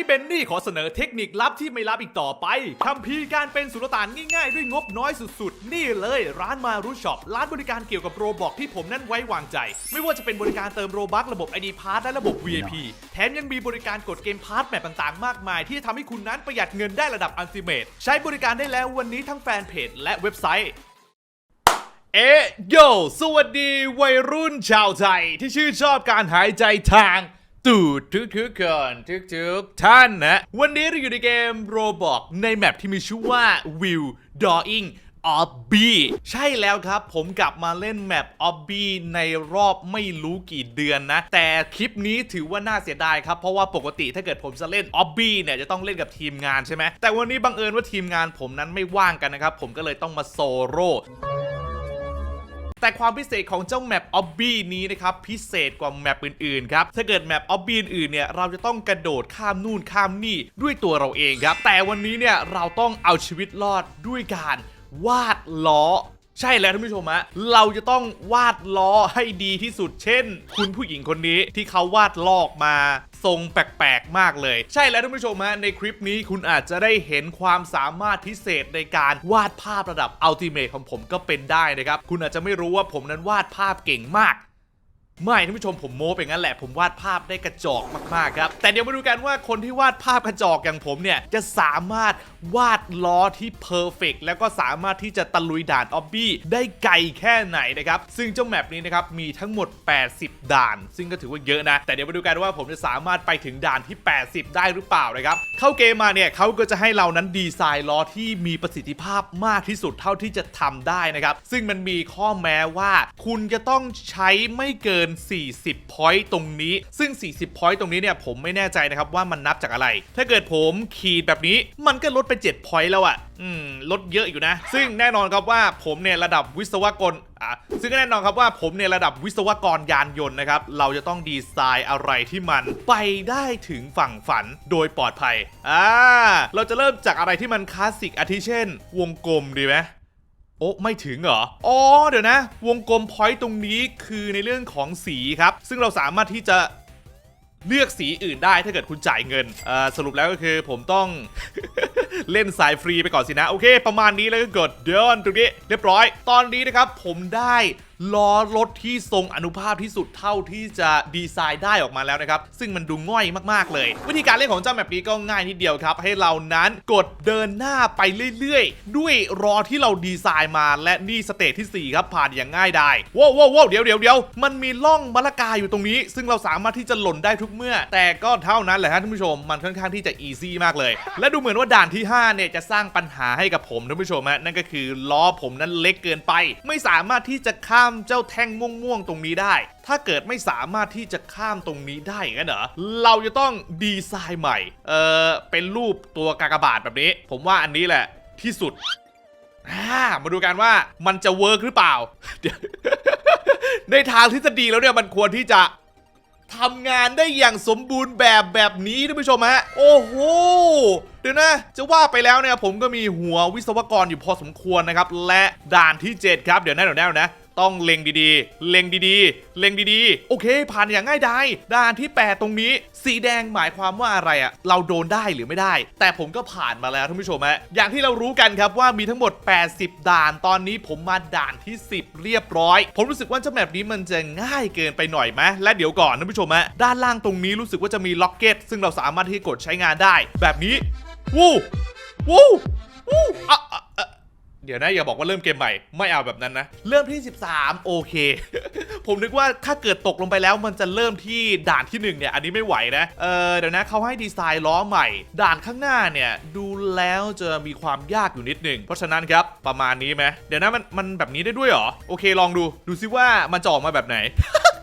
นี้เบนนี่ขอเสนอเทคนิคลับที่ไม่ลับอีกต่อไปคัมภีการเป็นสุลต่านง่ายๆ ด้วยงบน้อยสุดๆ นี่เลยร้านมารุช็อปร้านบริการเกี่ยวกับโรบอกที่ผมนั้นไว้วางใจ ไม่ว่าจะเป็นบริการเติมโรบัคระบบ ID p a s s และระบบ VIP แถมยังมีบริการกดเกมพาร์ทแบบต่างๆ มากมาย ที่จะทำให้คุณนั้นประหยัดเงินได้ระดับอัลติเมทใช้บริการได้แล้ววันนี้ทั้งแฟนเพจและเว็บไซต์เอ๊ะโยสวัสดีวัยรุ่นชาวไทยที่ชื่นชอบการหายใจทาง ตูดทุกทุกคนทุกทุกท่านนะ วันนี้เราอยู่ในเกมโรบอกในแมปที่มีชื่อว่า Will Drawing Obby ใช่แล้วครับผมกลับมาเล่นแมป Obby ในรอบไม่รู้กี่เดือนนะ แต่คลิปนี้ถือว่าน่าเสียดายครับ เพราะว่าปกติถ้าเกิดผมจะเล่น Obby เนี่ยจะต้องเล่นกับทีมงานใช่ไหมแต่วันนี้บังเอิญว่าทีมงานผมนั้นไม่ว่างกันนะครับ ผมก็เลยต้องมาโซโร่ แต่ความพิเศษของเจ้าแมปออบบี้นี้นะครับพิเศษกว่าแมปอื่นๆครับถ้าเกิดแมปออบบี้อื่นเนี่ยเราจะต้องกระโดดข้ามนู่นข้ามนี่ด้วยตัวเราเองครับแต่วันนี้เนี่ยเราต้องเอาชีวิตรอดด้วยการวาดล้อ ใช่แล้วท่านผู้ชมฮะเราจะต้องวาดล้อให้ดีที่สุดเช่น คุณผู้หญิงคนนี้ที่เขาวาดลอกมาทรงแปลกๆ มากเลย ใช่แล้วท่านผู้ชมฮะในคลิปนี้คุณอาจจะได้เห็นความสามารถพิเศษในการวาดภาพระดับอัลติเมทของผมก็เป็นได้นะครับ คุณอาจจะไม่รู้ว่าผมนั้นวาดภาพเก่งมาก ไม่ท่านผู้ชมผมโม้ไปงั้นแหละผมวาดภาพได้กระจอกมากๆครับ แต่เดี๋ยวมาดูกันว่าคนที่วาดภาพกระจอกอย่างผมเนี่ย จะสามารถวาดล้อที่เพอร์เฟกแล้วก็สามารถที่จะตะลุยด่านออบบี้ได้ไกลแค่ไหนนะครับ ซึ่งเจ้าแมปนี้นะครับ มีทั้งหมด 80 ด่าน ซึ่งก็ถือว่าเยอะนะ แต่เดี๋ยวมาดูกันว่าผมจะสามารถไปถึงด่านที่ 80 ได้หรือเปล่านะครับ เข้าเกมมาเนี่ยเขาก็จะให้เรานั้นดีไซน์ล้อที่มีประสิทธิภาพมากที่สุดเท่าที่จะทำได้นะครับซึ่งมันมีข้อแม้ว่า คุณจะต้องใช้ไม่เกิน40 point ตรงนี้ ซึ่ง 40 point ตรงนี้เนี่ยผมไม่แน่ใจนะครับว่ามันนับจากอะไร ถ้าเกิดผมขีดแบบนี้มันก็ลดไป 7 point แล้วอะอืม ลดเยอะอยู่นะ ซึ่งแน่นอนครับว่าผมเนี่ยระดับวิศวกรอะซึ่งแน่นอนครับว่าผมเนี่ยระดับวิศวกรยานยนต์นะครับ เราจะต้องดีไซน์อะไรที่มันไปได้ถึงฝั่งฝันโดยปลอดภัยอ่าเราจะเริ่มจากอะไรที่มันคลาสสิกอาทิเช่น วงกลมดีไหม โอ้ไม่ถึงเหรอ อ๋อ เดี๋ยวนะ วงกลมพอยต์ตรงนี้คือในเรื่องของสีครับ ซึ่งเราสามารถที่จะเลือกสีอื่นได้ถ้าเกิดคุณจ่ายเงินสรุปแล้วก็คือผมต้อง เล่นสายฟรีไปก่อนสินะ โอเค ประมาณนี้แล้วก็กดเดินตรงนี้เรียบร้อย ตอนนี้นะครับผมได้ ล้อรถที่ทรงอนุภาพที่สุดเท่าที่จะดีไซน์ได้ออกมาแล้วนะครับ ซึ่งมันดูง่อยมากๆเลย วิธีการเล่นของเจ้าแมปนี้ก็ง่ายนิดเดียวครับ ให้เรานั้นกดเดินหน้าไปเรื่อยๆ ด้วยรอที่เราดีไซน์มาและนี่สเตจที่4ครับผ่านอย่างง่ายได้วว้าวว้าวเดี๋ยวเดี๋ยวเดี๋ยวมันมีล่องมะละกาอยู่ตรงนี้ ซึ่งเราสามารถที่จะหล่นได้ทุกเมื่อ แต่ก็เท่านั้นแหละฮะท่านผู้ชมมันค่อนข้างที่จะอีซี่มากเลย และดูเหมือนว่าด่านที่5เนี่ยจะสร้างปัญหาให้กับผมท่านผู้ชมฮะนั่นก็คือล้อผมนั้นเล็กเกินไป ไม่สามารถที่จะข้ามเจ้าแท่งม่วงๆตรงนี้ได้ ถ้าเกิดไม่สามารถที่จะข้ามตรงนี้ได้งั้นเหรอเราจะต้องดีไซน์ใหม่ เออเป็นรูปตัวกากบาทแบบนี้ ผมว่าอันนี้แหละที่สุดามาดูกันว่ามันจะเวิร์กหรือเปล่า ในทางทฤษฎีแล้วเนี่ยมันควรที่จะทำงานได้อย่างสมบูรณ์แบบแบบนี้ท่านผู้ชมฮะ โอ้โห เดี๋ยวนะ จะว่าไปแล้วเนี่ยผมก็มีหัววิศวกรอยู่พอสมควรนะครับ และด่านที่ 7 ครับ เดี๋ยวนะเดี๋ยวนะเดี๋ยวนะ ต้องเล็งดีๆ เล็งดีๆ เล็งดีๆ โอเค ผ่านอย่างง่ายดายด่านที่ 8 ตรงนี้ สีแดงหมายความว่าอะไรอะเราโดนได้หรือไม่ได้ แต่ผมก็ผ่านมาแล้วท่านผู้ชมฮะอย่างที่เรารู้กันครับว่ามีทั้งหมด 80 ด่านตอนนี้ผมมาด่านที่ 10 เรียบร้อย ผมรู้สึกว่าเจ้าแมปนี้มันจะง่ายเกินไปหน่อยไหมและเดี๋ยวก่อนท่านผู้ชมฮะด้านล่างตรงนี้รู้สึกว่าจะมีล็อกเก็ตซึ่งเราสามารถที่จะกดใช้งานได้ แบบนี้วู้วู้วู้อะ ดี๋ยวนะอย่าบอกว่าเริ่มเกมใหม่ไม่เอาแบบนั้นนะ เริ่มที่ 13 โอเค ผมนึกว่าถ้าเกิดตกลงไปแล้วมันจะเริ่มที่ด่านที่1เนี่ยอันนี้ไม่ไหวนะเออเดี๋ยวนะเขาให้ดีไซน์ล้อใหม่ ด่านข้างหน้าเนี่ยดูแล้วจะมีความยากอยู่นิดหนึ่งเพราะฉะนั้นครับประมาณนี้ไหมเดี๋ยวนะมันมันแบบนี้ได้ด้วยเหรอโอเคลองดูดูซิว่ามันจะออกมาแบบไหน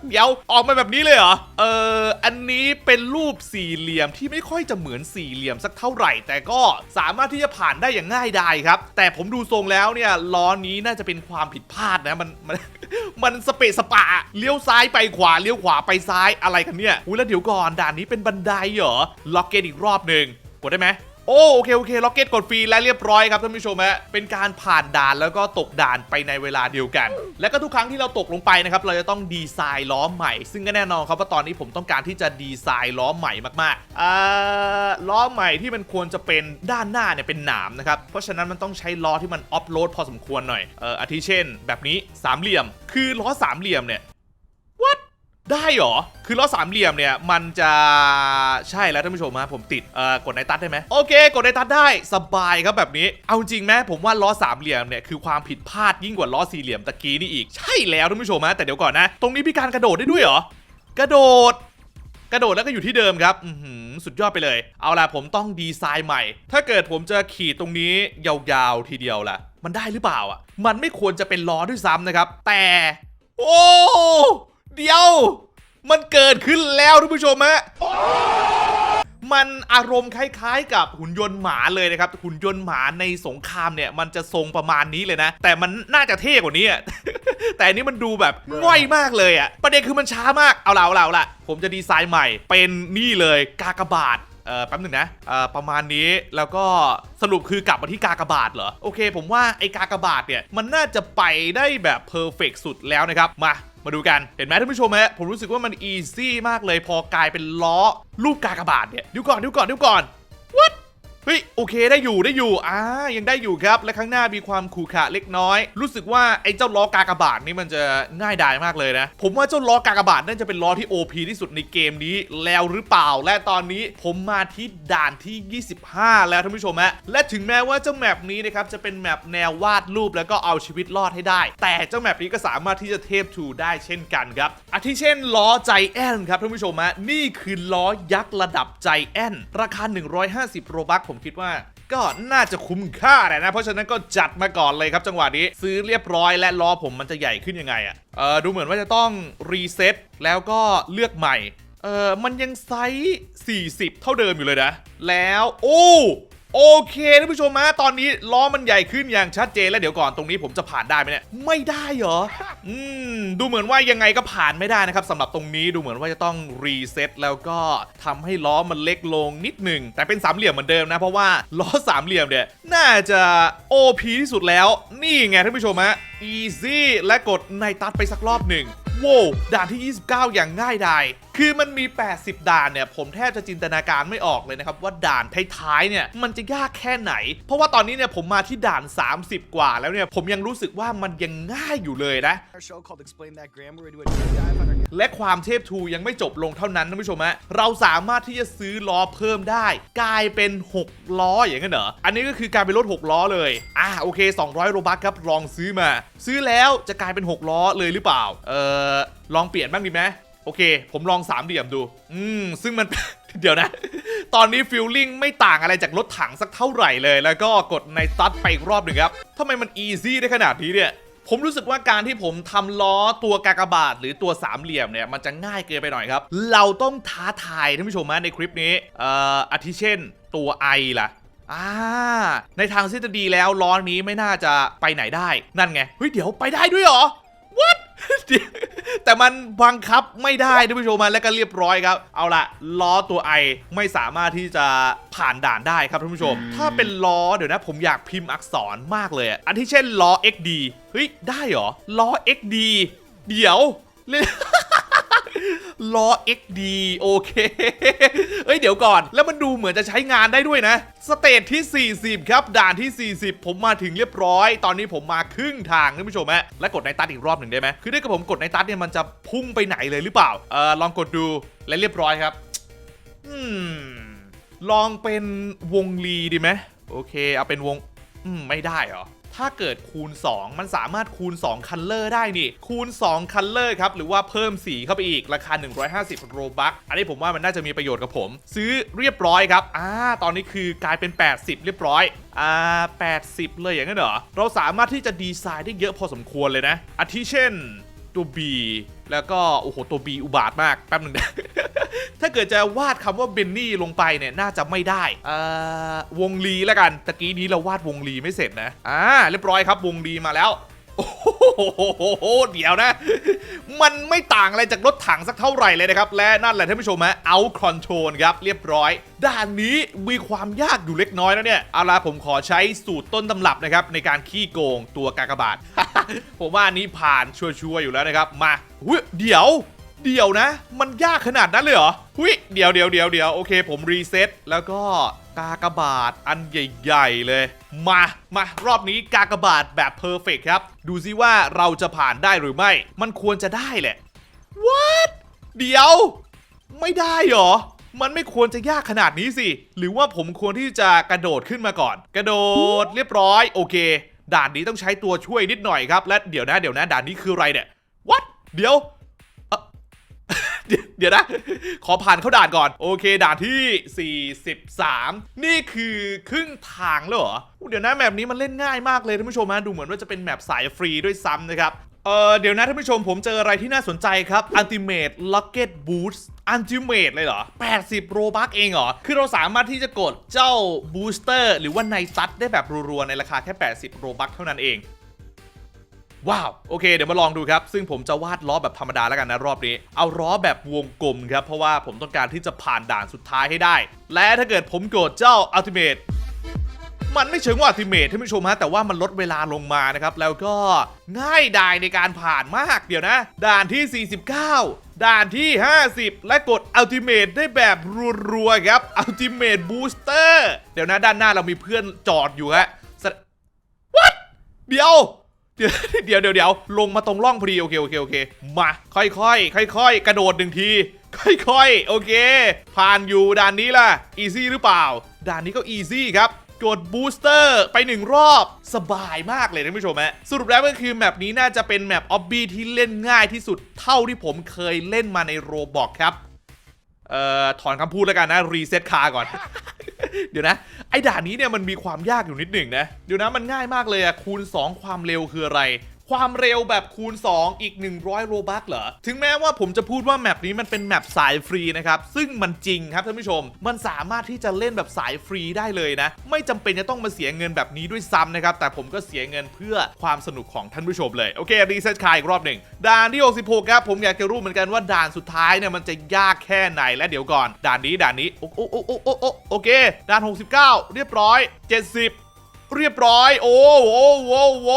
เดี๋ยวออกมาแบบนี้เลยเหรอ เอออันนี้เป็นรูปสี่เหลี่ยมที่ไม่ค่อยจะเหมือนสี่เหลี่ยมสักเท่าไหร่ แต่ก็สามารถที่จะผ่านได้อย่างง่ายดายครับ แต่ผมดูทรงแล้วเนี่ยล้อนี้น่าจะเป็นความผิดพลาดนะมันมันมันสเปะสปะเลี้ยวซ้ายไปขวาเลี้ยวขวาไปซ้ายอะไรกันเนี่ยอุ้ยแล้วเดี๋ยวก่อนด่านนี้เป็นบันไดเหรอล็อกเกตอีกรอบหนึ่งกดได้ไหม โอ้โอเคโอเคล็อกเก็ตกดฟรีและเรียบร้อยครับท่านผู้ชมฮะเป็นการผ่านด่านแล้วก็ตกด่านไปในเวลาเดียวกัน และก็ทุกครั้งที่เราตกลงไปนะครับเราจะต้องดีไซน์ล้อใหม่ ซึ่งก็แน่นอนครับว่าตอนนี้ผมต้องการที่จะดีไซน์ล้อใหม่มากๆอ่าล้อใหม่ที่มันควรจะเป็นด้านหน้าเนี่ยเป็นหนามนะครับเพราะฉะนั้นมันต้องใช้ล้อที่มันออฟโรดพอสมควรหน่อยเอออาทิเช่น แบบนี้สามเหลี่ยม คือล้อสามเหลี่ยมเนี่ย what ได้เหรอ คือล้อสามเหลี่ยมเนี่ย มันจะใช่แล้วท่านผู้ชมฮะผมติดเอ่อกดในตัดได้ไหมโอเค กดในตัดได้สบายครับแบบนี้ เอาจริงไหมผมว่าล้อสามเหลี่ยมเนี่ยคือความผิดพลาดยิ่งกว่าล้อสี่เหลี่ยมตะกี้นี่อีกใช่แล้วท่านผู้ชมฮะแต่เดี๋ยวก่อนนะ ตรงนี้มีการกระโดดได้ด้วยเหรอกระโดด กระโดดแล้วก็อยู่ที่เดิมครับอือหือสุดยอดไปเลย เอาล่ะผมต้องดีไซน์ใหม่ ถ้าเกิดผมจะขี่ตรงนี้ยาวๆทีเดียวล่ะ มันได้หรือเปล่าอะ มันไม่ควรจะเป็นล้อด้วยซ้ำนะครับ แต่ โอ้ เดี๋ยว มันเกิดขึ้นแล้วท่านผู้ชมฮะมันอารมณ์คล้ายๆ กับหุ่นยนต์หมาเลยนะครับ หุ่นยนต์หมาในสงครามเนี่ย มันจะทรงประมาณนี้เลยนะ แต่มันน่าจะเท่กว่านี้อะแต่อันนี้มันดูแบบง่อยมากเลยอะประเด็นคือมันช้ามาก เอาละเอาละเอาละผมจะดีไซน์ใหม่ เป็นนี่เลยกากบาทเออแป๊บหนึ่งนะเออประมาณนี้แล้วก็สรุปคือกลับมาที่กากบาทเหรอ โอเค ผมว่าไอ้กากบาทเนี่ย มันน่าจะไปได้แบบเพอร์เฟกสุดแล้วนะครับ มา มาดูกันเห็นไหมท่านผู้ชมฮะผมรู้สึกว่ามันอีซี่มากเลยพอกลายเป็นล้อรูปกากบาทเนี่ยดูก่อนดูก่อนดูก่อน what เฮ้ยโอเคได้อยู่ได้อยู่อ่ายังได้อยู่ครับ และข้างหน้ามีความขูขระเล็กน้อย รู้สึกว่าไอ้เจ้าล้อกากบาทนี่มันจะง่ายดายมากเลยนะ ผมว่าเจ้าล้อกากบาทน่าจะเป็นล้อที่ OP ที่สุดในเกมนี้แล้วหรือเปล่า และตอนนี้ผมมาที่ด่านที่ 25 แล้วท่านผู้ชมฮะและถึงแม้ว่าเจ้าแมปนี้นะครับจะเป็นแมปแนววาดรูปแล้วก็เอาชีวิตรอดให้ได้ แต่เจ้าแมปนี้ก็สามารถที่จะเทพทูได้เช่นกันครับอาทิเช่นล้อใจแอนครับท่านผู้ชมฮะนี่คือล้อยักษ์ระดับใจแอนราคา 150 โรบัคผมคิดว่าก็น่าจะคุ้มค่าแหละนะ เพราะฉะนั้นก็จัดมาก่อนเลยครับจังหวะนี้ซื้อเรียบร้อยและล้อผมมันจะใหญ่ขึ้นยังไงอะ่ะเออดูเหมือนว่าจะต้องรีเซ็ตแล้วก็เลือกใหม่เออมันยังไซส์40 เท่าเดิมอยู่เลยนะ แล้ว โอ้ โอเคท่านผู้ชมฮะตอนนี้ล้อมันใหญ่ขึ้นอย่างชัดเจนแล้วเดี๋ยวก่อนตรงนี้ผมจะผ่านได้ไหมเนี่ยไม่ได้เหรออืมดูเหมือนว่ายังไงก็ผ่านไม่ได้นะครับสำหรับตรงนี้ดูเหมือนว่าจะต้องรีเซ็ตแล้วก็ทำให้ล้อมันเล็กลงนิดหนึ่งแต่เป็นสามเหลี่ยมเหมือนเดิมนะเพราะว่าล้อสามเหลี่ยมเนี่ยน่าจะ OP ที่สุดแล้ว นี่ไงท่านผู้ชมฮะ easy และกดในตัดไปสักรอบหนึ่งโว้ด่านที่ 29 อย่างง่ายดาย คือมันมี 80 ด่านเนี่ย ผมแทบจะจินตนาการไม่ออกเลยนะครับ ว่าด่านท้ายๆเนี่ยมันจะยากแค่ไหน เพราะว่าตอนนี้เนี่ยผมมาที่ด่าน 30 กว่าแล้วเนี่ย ผมยังรู้สึกว่ามันยังง่ายอยู่เลยนะ Our show called Explain That Grammar. We do a deep dive on our และความเทพทูยังไม่จบลงเท่านั้นท่านผู้ชมฮะเราสามารถที่จะซื้อล้อเพิ่มได้ กลายเป็น 6 ล้ออย่างนั้นเหรออันนี้ก็คือการเป็นรถ 6 ล้อเลยอะโอเค 200 โรบัคครับลองซื้อมา ซื้อแล้วจะกลายเป็น 6 ล้อเลยหรือเปล่า เออลองเปลี่ยนบ้างดีไหม โอเค ผมลองสามเหลี่ยมดู อืม ซึ่งมัน เดี๋ยวนะ ตอนนี้ฟิลลิ่งไม่ต่างอะไรจากรถถังสักเท่าไหร่เลย แล้วก็กดในตัดไปอีกรอบหนึ่งครับทำไมมันอีซี่ได้ขนาดนี้เนี่ยผมรู้สึกว่าการที่ผมทำล้อตัวกากบาทหรือตัวสามเหลี่ยมเนี่ยมันจะง่ายเกินไปหน่อยครับ เราต้องท้าทายท่านผู้ชมนะในคลิปนี้เอ่ออาทิเช่นตัวไอล่ะอ่าในทางทฤษฎีแล้วล้อนี้ไม่น่าจะไปไหนได้ นั่นไง เฮ้ย เดี๋ยวไปได้ด้วยเหรอ what แต่มันบังคับไม่ได้ท่านผู้ชมมาแล้วก็เรียบร้อยครับ เอาละล้อตัวไอไม่สามารถที่จะผ่านด่านได้ครับท่านผู้ชม ถ้าเป็นล้อเดี๋ยวนะผมอยากพิมพ์อักษรมากเลยอะอันที่เช่นล้อ XD เฮ้ยได้เหรอล้อ XD เดี๋ยวเล่น ล้อ XD โอเค เอ้ยเดี๋ยวก่อน แล้วมันดูเหมือนจะใช้งานได้ด้วยนะ สเตจที่ 40 ครับ ด่านที่ 40 ผมมาถึงเรียบร้อย ตอนนี้ผมมาครึ่งทางท่านผู้ชมฮะ และกดในตัดอีกรอบหนึ่งได้ไหม คือถ้าเกิดผมกดในตัดเนี่ยมันจะพุ่งไปไหนเลยหรือเปล่า เออลองกดดู และเรียบร้อยครับ อืม ลองเป็นวงลีดีไหม โอเค เอาเป็นวง อืม ไม่ได้เหรอ ถ้าเกิดคูณ 2 มันสามารถคูณ 2 คันเลอร์ได้นี่ คูณ 2 คันเลอร์ครับ หรือว่าเพิ่มสีเข้าไปอีก ราคา 150 โรบัคอันนี้ผมว่ามันน่าจะมีประโยชน์กับผม ซื้อเรียบร้อยครับ อ่า ตอนนี้คือกลายเป็น 80 เรียบร้อยอ่า80 เลยอย่างนั้นเหรอ เราสามารถที่จะดีไซน์ได้เยอะพอสมควรเลยนะอาทิเช่นตัว B แล้วก็ โอ้โห ตัว B อุบาทมาก แป๊บหนึงนะ ถ้าเกิดจะวาดคำว่าเบนนี่ลงไปเนี่ยน่าจะไม่ได้เอ่อวงลีแล้วกันตะกี้นี้เราวาดวงลีไม่เสร็จนะอ่าเรียบร้อยครับวงลีมาแล้วโอ้โหเดี๋ยวนะ มันไม่ต่างอะไรจากรถถังสักเท่าไหร่เลยนะครับ และนั่นแหละท่านผู้ชมฮะเอาคอนโทรลครับ เรียบร้อย ด้านนี้มีความยากอยู่เล็กน้อยแล้วเนี่ย เอาล่ะผมขอใช้สูตรต้นตำรับนะครับ ในการขี้โกงตัวกากบาท ผมว่าอันนี้ผ่านชัวร์ๆอยู่แล้วนะครับ มาอุ๊ยเดี๋ยว เดี๋ยวนะ มันยากขนาดนั้นเลยเหรอหุยเดี๋ยวเดี๋ยวเดี๋ยวเดี๋ยวโอเค ผมรีเซ็ตแล้วก็กากบาทอันใหญ่ๆเลย มา มารอบนี้กากบาทแบบเพอร์เฟกครับ ดูซิว่าเราจะผ่านได้หรือไม่ มันควรจะได้แหละ what เดี๋ยว ไม่ได้เหรอ มันไม่ควรจะยากขนาดนี้สิ หรือว่าผมควรที่จะกระโดดขึ้นมาก่อน กระโดดเรียบร้อย โอเค ด่านนี้ต้องใช้ตัวช่วยนิดหน่อยครับ และเดี๋ยวนะเดี๋ยวนะ ด่านนี้คืออะไรเนี่ย what เดี๋ยว เดี๋ยวนะ ขอผ่านเข้าด่านก่อน โอเค ด่านที่ 43 นี่คือครึ่งทางแล้วเหรอ เดี๋ยวนะแมปนี้มันเล่นง่ายมากเลยท่านผู้ชมฮะดูเหมือนว่าจะเป็นแมปสายฟรีด้วยซ้ำนะครับเออเดี๋ยวนะท่านผู้ชมผมเจออะไรที่น่าสนใจครับ Ultimate Rocket Boost Ultimate เลยเหรอ 80 โรบักเองเหรอ คือเราสามารถที่จะกดเจ้า Booster หรือว่าในซัดได้แบบรัวๆ ในราคาแค่ 80 โรบักเท่านั้นเอง ว้าวโอเคเดี๋ยวมาลองดูครับ ซึ่งผมจะวาดล้อแบบธรรมดาแล้วกันนะรอบนี้ เอาล้อแบบวงกลมครับ เพราะว่าผมต้องการที่จะผ่านด่านสุดท้ายให้ได้ และถ้าเกิดผมกดเจ้า Ultimate มันไม่เชิงว่า Ultimate ท่านผู้ชมฮะแต่ว่ามันลดเวลาลงมานะครับ แล้วก็ง่ายดายในการผ่านมากเดี๋ยวนะ ด่านที่ 49 ด่านที่ 50 และกด Ultimate ได้แบบรัวๆครับ Ultimate Booster เดี๋ยวนะด้านหน้าเรามีเพื่อนจอดอยู่ฮะ What เดี๋ยว เดี๋ยวเดี๋ยวเดี๋ยวลงมาตรงร่องพอดีโอเคโอเคโอเค มาค่อยๆค่อยๆกระโดดหนึ่งที ค่อยๆโอเค ผ่านอยู่ด่านนี้ล่ะอีซี่หรือเปล่า ด่านนี้ก็อีซี่ครับกดบูสเตอร์ไปหนึ่งรอบสบายมากเลยท่านผู้ชมฮะสรุปแล้วก็คือแมปนี้น่าจะเป็นแมปออบบี้ที่เล่นง่ายที่สุดเท่าที่ผมเคยเล่นมาในโรบอกครับ เอ่อถอนคำพูดแล้วกันนะรีเซ็ตคาก่อน เดี๋ยวนะ ไอ้ด่านนี้เนี่ยมันมีความยากอยู่นิดหนึ่งนะ เดี๋ยวนะมันง่ายมากเลยอะคูณ 2 ความเร็วคืออะไร ความเร็วแบบคูณ 2 อีก 100 โรบัคเหรอ ถึงแม้ว่าผมจะพูดว่าแมปนี้มันเป็นแมปสายฟรีนะครับ ซึ่งมันจริงครับท่านผู้ชม มันสามารถที่จะเล่นแบบสายฟรีได้เลยนะ ไม่จำเป็นจะต้องมาเสียเงินแบบนี้ด้วยซ้ำนะครับ แต่ผมก็เสียเงินเพื่อความสนุกของท่านผู้ชมเลย โอเค รีเซ็ตคายอีกรอบหนึ่งด่านที่ 66 ครับ ผมอยากจะรู้เหมือนกันว่าด่านสุดท้ายเนี่ยมันจะยากแค่ไหน และเดี๋ยวก่อน ด่านนี้ด่านนี้ โอ้โอ้โอ้โอ้โอ้โอ้โอเค ด่าน 69 เรียบร้อย 70 เรียบร้อย โอ้โหโอ้โห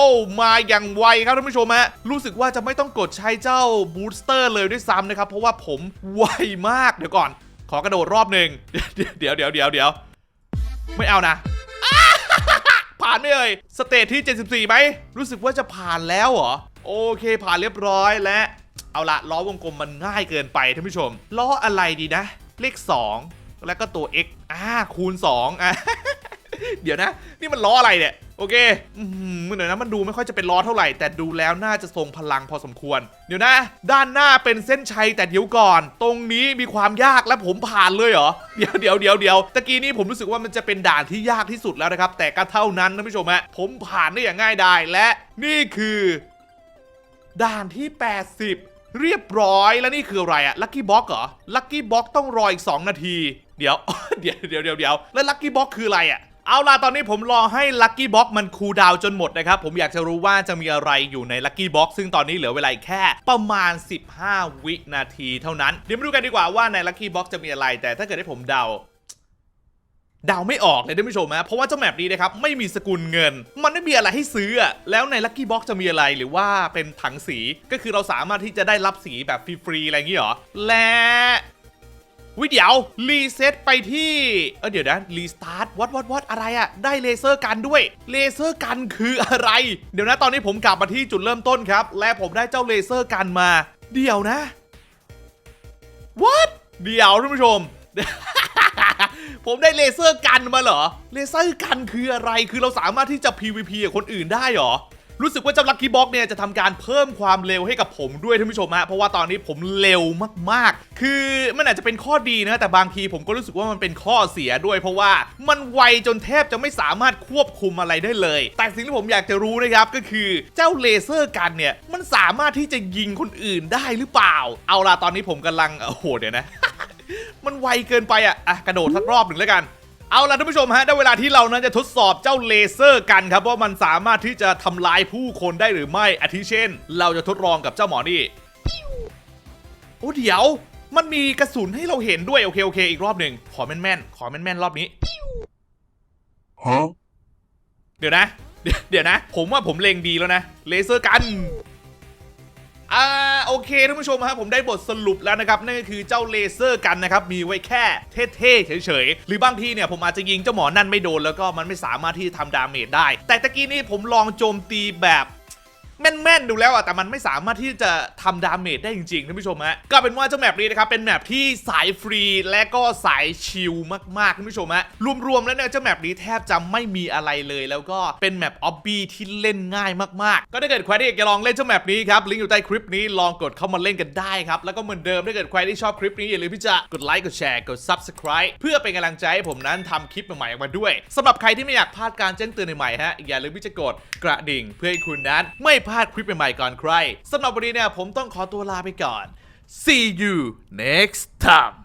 มาอย่างไวครับท่านผู้ชมฮะรู้สึกว่าจะไม่ต้องกดใช้เจ้าบูสเตอร์เลยด้วยซ้ำนะครับ เพราะว่าผมไวมากเดี๋ยวก่อน ขอกระโดดรอบหนึ่งเดี๋ยวเดี๋ยวเดี๋ยวเดี๋ยวไม่เอานะผ่านไม่เอ่ยสเตจที่ 74ไหมรู้สึกว่าจะผ่านแล้วเหรอโอเค ผ่านเรียบร้อยและ เอาละล้อวงกลมมันง่ายเกินไปท่านผู้ชมล้ออะไรดีนะ เลข 2 แล้วก็ตัว x อ่าคูณ2อะ เดี๋ยวนะ นี่มันล้ออะไรเนี่ย โอเคอืมเดี๋ยวนะมันดูไม่ค่อยจะเป็นล้อเท่าไหร่ แต่ดูแล้วน่าจะทรงพลังพอสมควร เดี๋ยวนะ ด้านหน้าเป็นเส้นชัยแต่เดี๋ยวก่อน ตรงนี้มีความยากและผมผ่านเลยเหรอ เดี๋ยวเดี๋ยวเดี๋ยวเดี๋ยวตะกี้นี้ผมรู้สึกว่ามันจะเป็นด่านที่ยากที่สุดแล้วนะครับ แต่ก็เท่านั้นท่านผู้ชมฮะผมผ่านได้อย่างง่ายดายและนี่คือ ด่านที่ 80 เรียบร้อยแล้วนี่คืออะไรอะลัคกี้บ็อกเหรอลัคกี้บ็อกต้องรออีก2นาที เดี๋ยวเดี๋ยวเดี๋ยวเดี๋ยวเดี๋ยวแล้วลัคกี้บ็อกคืออะไรอะ เอาล่ะตอนนี้ผมรอให้ลัคกี้บ็อกมันคูลดาวจนหมดนะครับ ผมอยากจะรู้ว่าจะมีอะไรอยู่ในลัคกี้บ็อกซึ่งตอนนี้เหลือเวลาแค่ประมาณ 15 วินาทีเท่านั้น เดี๋ยวมาดูกันดีกว่าว่าในลัคกี้บ็อกจะมีอะไร แต่ถ้าเกิดให้ผมเดาเดาไม่ออกเลยท่านผู้ชมนะเพราะว่าเจ้าแมปนี้นะครับไม่มีสกุลเงิน มันไม่มีอะไรให้ซื้อ แล้วในลัคกี้บ็อกจะมีอะไรหรือว่าเป็นถังสีก็คือเราสามารถที่จะได้รับสีแบบฟรีๆอะไรอย่างนี้เหรอและ วิเดี๋ยวรีเซ็ตไปที่ เออเดี๋ยวนะรีสตาร์ทวัดวัดวัดอะไรอะได้เลเซอร์กันด้วยเลเซอร์กันคืออะไร เดี๋ยวนะตอนนี้ผมกลับมาที่จุดเริ่มต้นครับ และผมได้เจ้าเลเซอร์กันมา เดี๋ยวนะ what เดี๋ยวท่านผู้ชม ผมได้เลเซอร์กันมาเหรอเลเซอร์กันคืออะไรคือเราสามารถที่จะ PVP กับคนอื่นได้เหรอ รู้สึกว่าเจ้าลักกี้บ็อกเนี่ยจะทำการเพิ่มความเร็วให้กับผมด้วยท่านผู้ชมฮะเพราะว่าตอนนี้ผมเร็วมากๆ คือมันอาจจะเป็นข้อดีนะแต่บางทีผมก็รู้สึกว่ามันเป็นข้อเสียด้วย เพราะว่ามันไวจนแทบจะไม่สามารถควบคุมอะไรได้เลย แต่สิ่งที่ผมอยากจะรู้นะครับก็คือเจ้าเลเซอร์กันเนี่ยมันสามารถที่จะยิงคนอื่นได้หรือเปล่า เอาล่ะตอนนี้ผมกำลังโอ้โหเดี๋ยวนะ มันไวเกินไปอะอะกระโดดสักรอบหนึ่งแล้วกัน เอาล่ะท่านผู้ชมฮะได้เวลาที่เรานั้นจะทดสอบเจ้าเลเซอร์กันครับว่ามันสามารถที่จะทำลายผู้คนได้หรือไม่อาทิเช่น เราจะทดลองกับเจ้าหมอนี่โอ้เดี๋ยว มันมีกระสุนให้เราเห็นด้วยโอเคโอเค อีกรอบหนึ่งขอแม่นๆขอแม่นๆรอบนี้ Huh? เดี๋ยวนะเดี๋ยวเดี๋ยวนะ ผมว่าผมเล็งดีแล้วนะเลเซอร์กัน อ่าโอเคท่านผู้ชมครับผมได้บทสรุปแล้วนะครับนั่นก็คือเจ้าเลเซอร์กันนะครับมีไว้แค่เท่ๆเฉยๆหรือบางทีเนี่ยผมอาจจะยิงเจ้าหมอนั่นไม่โดนแล้วก็มันไม่สามารถที่จะทำดาเมจได้ แต่ตะกี้นี้ผมลองโจมตีแบบ แม่นๆดูแล้วอะแต่มันไม่สามารถที่จะทำดาเมจได้จริงๆท่านผู้ชมฮะก็เป็นว่าเจ้าแมปนี้นะครับเป็นแมปที่สายฟรีและก็สายชิลมากๆท่านผู้ชมฮะรวมๆแล้วเนี่ยเจ้าแมปนี้แทบจะไม่มีอะไรเลย แล้วก็เป็นแมปออบบี้ที่เล่นง่ายมากๆ ก็ถ้าเกิดใครที่อยากจะลองเล่นเจ้าแมปนี้ครับลิงก์อยู่ใต้คลิปนี้ลองกดเข้ามาเล่นกันได้ครับแล้วก็เหมือนเดิมถ้าเกิดใครที่ชอบคลิปนี้อย่าลืมที่จะกดไลค์กดแชร์กด subscribe เพื่อเป็นกำลังใจให้ผมนั้นทำคลิปใหม่ๆออกมาด้วยสำหรับใครที่ไม่อยากพลาดการแจ้งเตือนใหม่ๆฮะอย่าลืมที่จะกดกระดิ่งเพื่อให้คุณนั้นไม่พลาดคลิปใหม่ๆก่อนใครสำหรับวันนี้เนี่ยผมต้องขอตัวลาไปก่อน see you next time